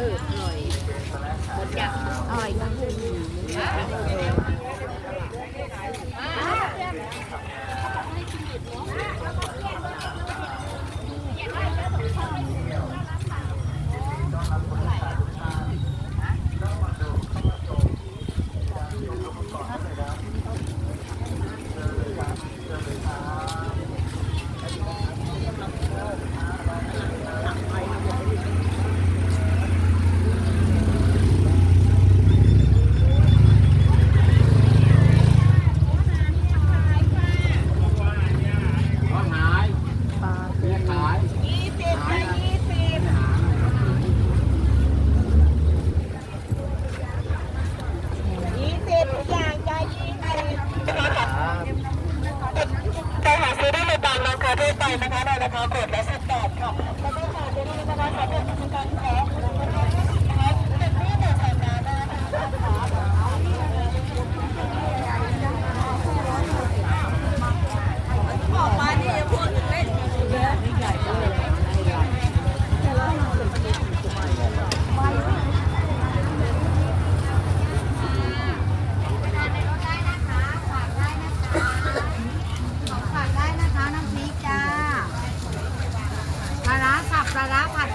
อร่อยหมดจังอร่อยมาก i'm a that's ปลาร้าผัด